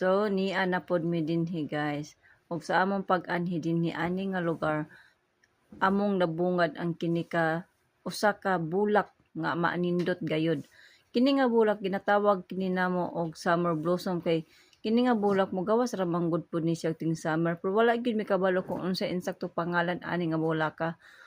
So ni ana pod mi dinhi guys. Ug sa among pag-anhi dinhi ani nga lugar among nabungad ang kini ka usa ka bulak nga maanindot gayud. Kini nga bulak ginatawag kini namo og summer blossom kay kini nga bulak mo gawas ra manggod pud ni siya ting summer pero wala gyud mi kabalo kung unsa insakto pangalan ani nga bulaka. Og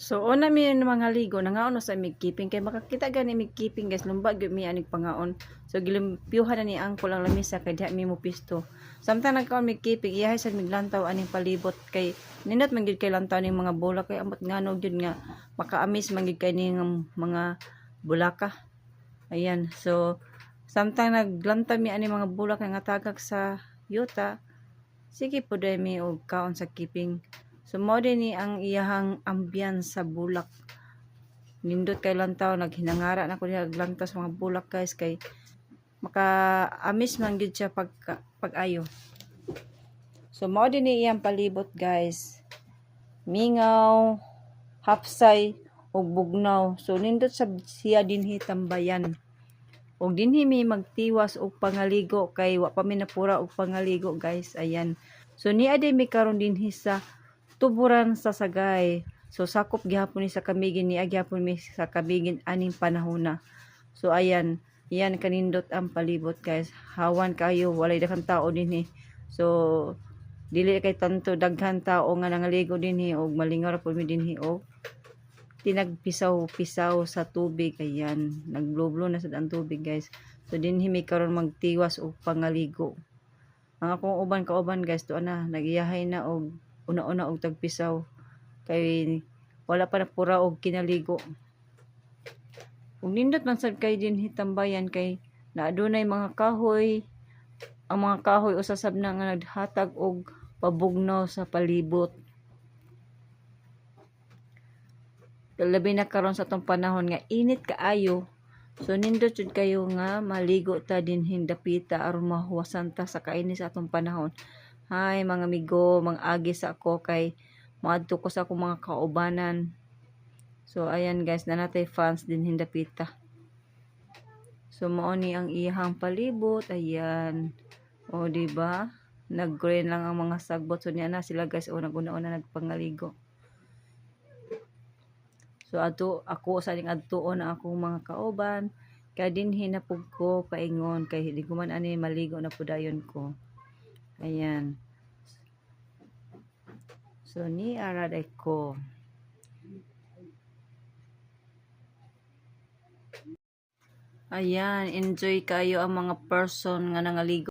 so una mi mga ligo nangaon na sa migkeeping kay makakita gani migkeeping guys lumba gyud mi anig pangaon. So gilimpyuhan na ni ang kulang lamisa kay diha mi mo pisto. Samtang nagkaon migkeeping iyahay sa miglantaw aning palibot kay nindot man gyud kay lantaw ning mga bulak kay amot ngano gyud nga makaamis man gyud kay ning mga bulaka. Ayan. So samtang naglantaw mi ani mga bulak nga tagak sa yuta sige po dai mi og kaon sa keeping. So mao ni ang iyahang ambience sa bulak. Nindot kay lantaw naghinangara na ko diha lantaw sa mga bulak guys kay maka amis man gyud siya pag pag-ayo. So mao ni iyang palibot guys. Mingaw, hapsay ug bugnaw. So nindot sa siya dinhi tambayan. Og dinhi mi magtiwas og pangaligo kay wa pa mi napura og pangaligo guys. Ayan. So ni ade mi karon dinhi sa tuburan sa sagay. So sakop gihapon ni sa kamigin ni gihapon mi sa kamigin aning panahona. So ayan, yan kanindot ang palibot guys. Hawan kayo, walay daghang tao dinhi. So dili kay tanto daghan tao nga nangaligo dinhi og malingaw ra pud mi dinhi og tinagpisaw-pisaw sa tubig ayan nagblo na sad ang tubig guys so dinhi mi karon magtiwas og pangaligo ang akong uban kauban guys to ana nagiyahay na og una-una og tagpisaw. Kay wala pa na pura og kinaligo. Ug nindot man sad kay dinhi tambayan kay naadunay mga kahoy ang mga kahoy usasab na nga naghatag og pabugnaw sa palibot. Labi na karon sa tong panahon nga init kaayo so nindot jud kayo nga maligo ta din hindapita aron mahuwasan ta sa kainis atong panahon hay mga amigo mga agi sa ako kay maadto ko sa akong mga kaubanan. So ayan guys na natay fans din hindapita so mao ni ang iyang palibot ayan. O ba nag-green lang ang mga sagbot. So niya na sila guys. O naguna-una nagpangaligo. So ato ako sa ning adtuon ang akong mga kauban. Kay dinhi na pug ko paingon. Kay di ko man ani maligo na pudayon ko. Ayan. So ni araday ko. Ayan, enjoy kayo ang mga person nga nangaligo